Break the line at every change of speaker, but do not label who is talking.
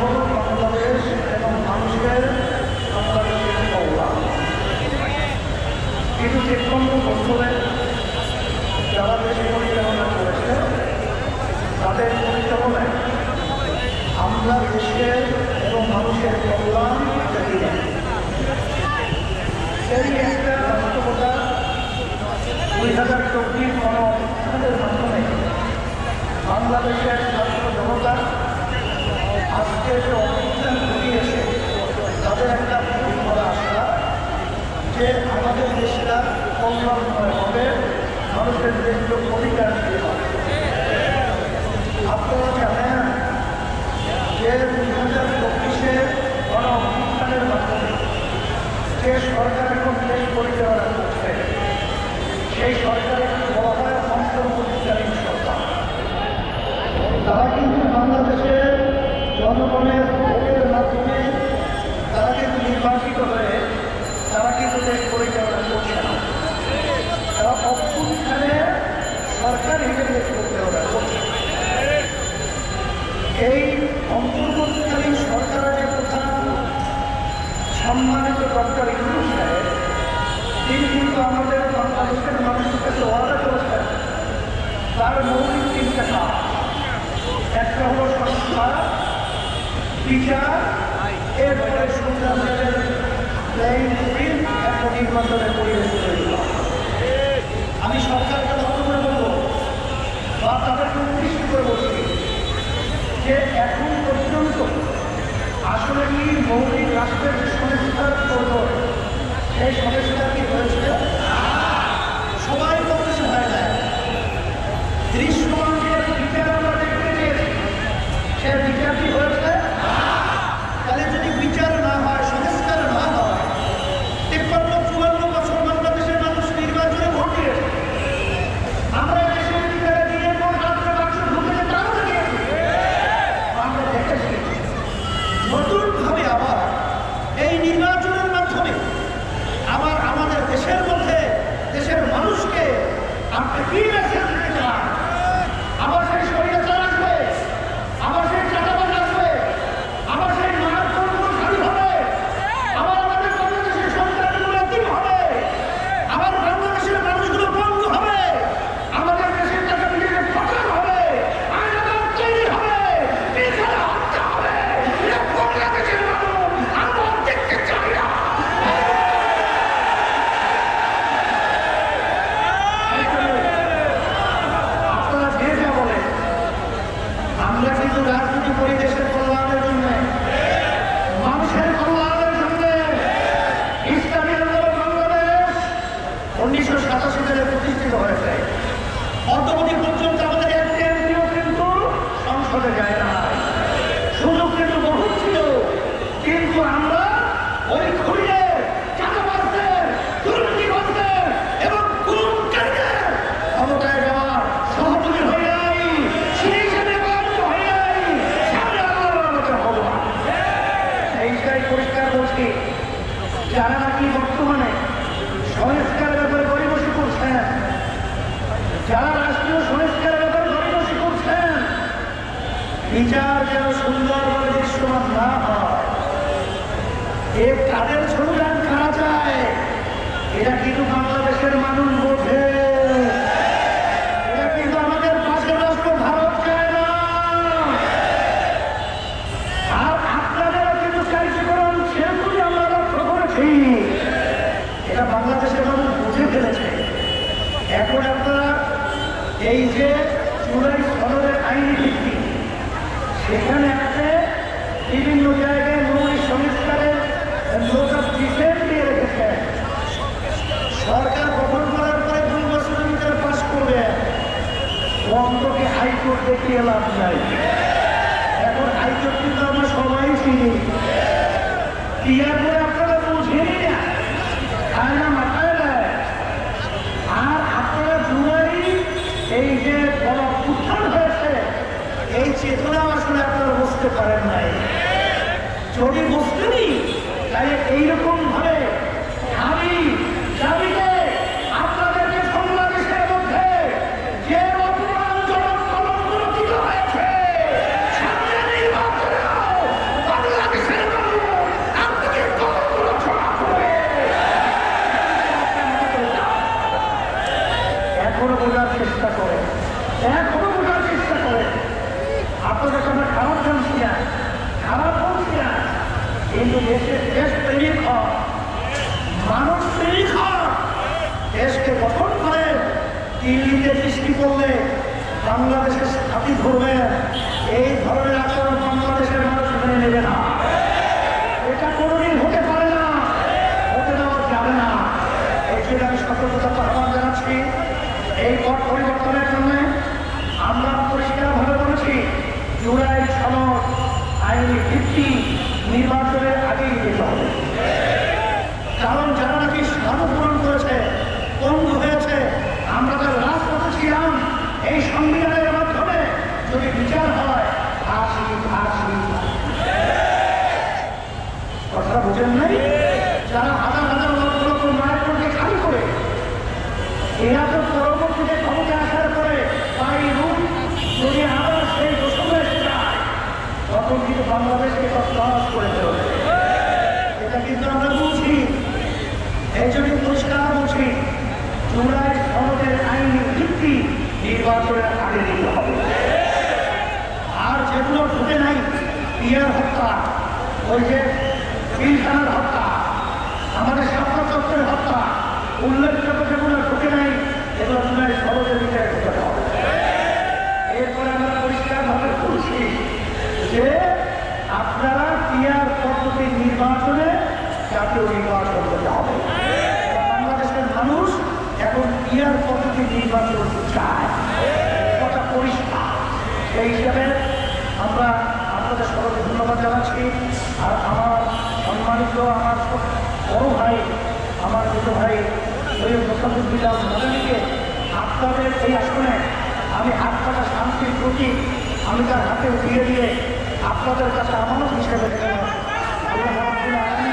হলো বাংলাদেশ এবং মানুষের বাংলাদেশের কল্যাণ কিন্তু তেপ্পান্ন বছরে যারা তাদের আমরা দেশের এবং মানুষের কল্যাণ দেখি। এই একটা বাস্তবতা দুই হাজার চব্বিশ গণঅভ্যুত্থানের মাধ্যমে বাংলাদেশের ছাত্র জনতা আজকে যে অভ্যুত্থান ঘটিয়েছে তাদের একটা খুব আশা যে আমাদের দেশটা কল্যাণময় হবে মানুষের দেশীয় অধিকার দিয়ে হবে আপনারা যে দুই হাজার চব্বিশে গণ অভ্যুত্থানের মাধ্যমে যে সরকার এখন দেশ পরিচালনা করছে সেই সরকারের বলা হয় সরকার তারা কিন্তু জনগণের ভোটের মাধ্যমে তারা কিন্তু নির্বাচিত হয়ে তারা কিন্তু দেশ পরিচালনা করছে না। তারা অভ্যুত্থানে সরকার হিসেবে দেশ পরিচালনা করছে। এই অন্তর্বর্তীকালীন সরকারের প্রধান সম্মানিত ইউনুস সাহেব, তিনি কিন্তু আমাদের বাংলাদেশের মানুষের কাছে ওয়াদা করেছেন, তার মৌলিক কাজ। একটা বিচার। এরপরে সুন্দরের প্লেইন ফিল্ড একটা নির্বাচনের পরিবেশ তৈরি আমি সরকারকে লক্ষ্য করে বলব, বা তাদেরকে উদ্দেশ্য করে বলছি, যে এখন পর্যন্ত আসলে কি মৌলিক রাষ্ট্রের সংস্কার প্রয়োজন সেই সংস্কার বিচার যেন সুন্দরভাবে দৃশ্যমান না হয়। এ কাদের স্লোগান কারা চায় এটা কিন্তু বাংলাদেশের মানুষ বোঝে। বুঝে ফেলেছে। এখন আপনারা এই যে চুলাই সেখানে আছে বিভিন্ন জায়গায় মৌলিক সংস্কারের লোক অফ ডিসেন্ট দিয়ে রেখেছে। সরকার গঠন করার পরে দুই বছরের ভিতরে পাশ করবে। অন্তকে হাইকোর্ট দেখিয়ে লাভ নাই। এখন হাইকোর্ট কিন্তু আমরা সবাই চিনি। ক্রিয়া পরে আপনারা বুঝেনি না আর না মাথায় দেয় আর আপনারা জুলাই এই যে বড় উত্থান হয়েছে এই চেতনা আসলে আপনারা বুঝতে পারেন নাই। যদি বুঝতেনি তাহলে এইরকম ভাবে আমি জাতিকে আপনাদেরকে বাংলাদেশের মধ্যে যে অপমানজনক কলঙ্ক রচিত হয়েছে সামনে নির্বাচনেও বাংলাদেশের মানুষ আপনাকে কলঙ্ক রচনা করবে এখনও বোঝার চেষ্টা করে এখনও বোঝার চেষ্টা করে আপনাদের আমরা খারাপ জানছি না খারাপ বলছি না কিন্তু দেশের দেশ প্রেমিক হন মানুষ প্রেমিক হন দেশকে গঠন করে, দিল্লিতে সৃষ্টি করলে বাংলাদেশের হাতি ধরবেন এই ধরনের আচরণ বাংলাদেশের মানুষ মেনে নেবে না। এটা কোনোদিন হতে পারে না, হতে দেওয়া যাবে না। এই আমি সতর্কতা আহ্বান জানাচ্ছি। এই পথ পরিবর্তনের জন্য আমরা পরিষ্কারভাবে বলেছি, জুলাই সনদ আইনি ভিত্তি নির্বাচনের আগেই দিতে হবে কারণ যারা নাকি সাধু পূরণ করেছে বন্ধু হয়েছে আমরা তো রাজপথে ছিলাম এই সংবিধানের মাধ্যমে যদি বিচার হয় ফাঁসি ফাঁসি কথাটা বুঝেন নাই যারা হাজার হাজার লক্ষ লক্ষ মায়ের মধ্যে খালি করে এরা তো পরবর্তীতে ক্ষমতা আসার পরে বাড়ি রূপ যদি আবার সেই দোষণে এসে যায় তখন কিন্তু বাংলাদেশকে এটা কিন্তু আমরা বুঝি। এই জন্য পরিষ্কার বলছি জুলাই সনদের আইনি ভিত্তি নির্বাচনের আগে হবে। আর যেগুলো ঢুকে নাই বিয়ের হত্যা, ওই যে পিলখানার হত্যা, আমাদের শাপলা চক্রের হত্যা উল্লেখযোগ্য যেগুলো ঢুকে নাই, এগুলো জুলাই সহজে বিচার করতে হবে এরপরে আমরা পরিষ্কারভাবে বলছি যে আপনারা পিয়ার পদ্ধতি নির্বাচনে জাতীয় নির্বাচন করতে হবে। বাংলাদেশের মানুষ এখন পিয়ার পদ্ধতি নির্বাচন চায়। পরিষ্কার। সেই হিসাবে আমরা আপনাদের সকলকে ধন্যবাদ জানাচ্ছি। আর আমার সম্মানিত আমার বড় ভাই, আমার ছোট ভাই সৈয়দ মোসাদুদ্দিল্লাহ মাদানিকে আপনাদের এই আসনে আমি হাত কাটা শান্তির প্রতীক আমি তার হাতে উঠিয়ে দিয়ে আপনাদের কাছে আমানত হিসেবে। আল্লাহ